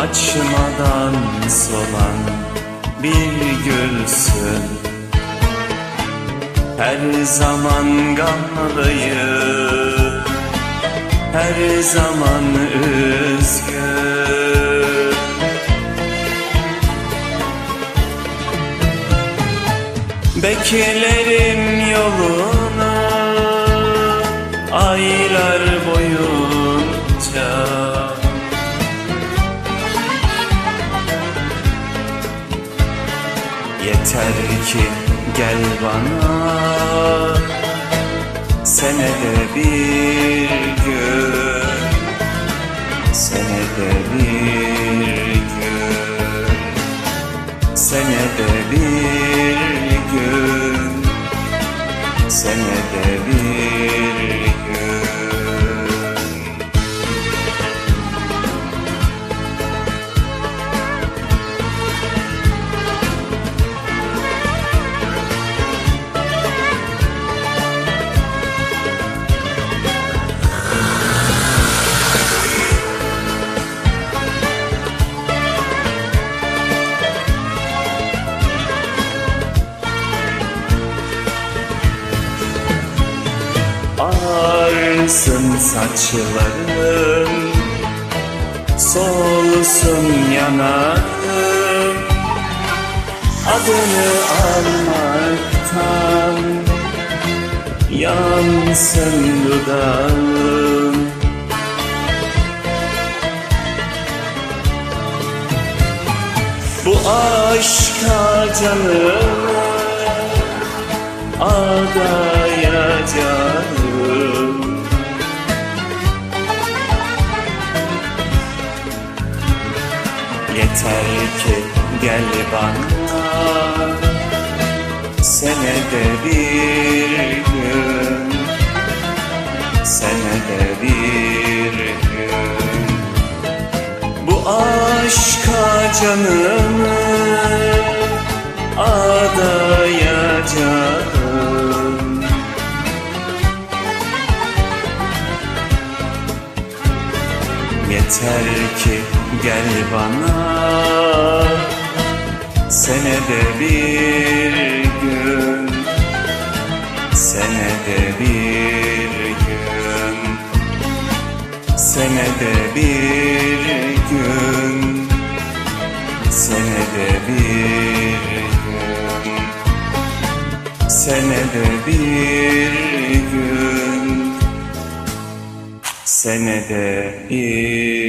Açmadan solan bir gülsün. Her zaman gamlıyım Her zaman üzgün. Beklerim ki gel bana. Senede bir gün. Senede bir gün. Senede bir Ağarsın saçların Solsun yanağın. Adını almaktan Yansın dudağın. Bu aşka canımı adayacağım Yeter ki gel bana. Senede bir gün. Senede bir gün. Bu aşka canımı Yeter ki gel bana. Senede bir gün. Senede bir gün. Senede bir gün. Senede bir gün. Senede bir gün. Senede bir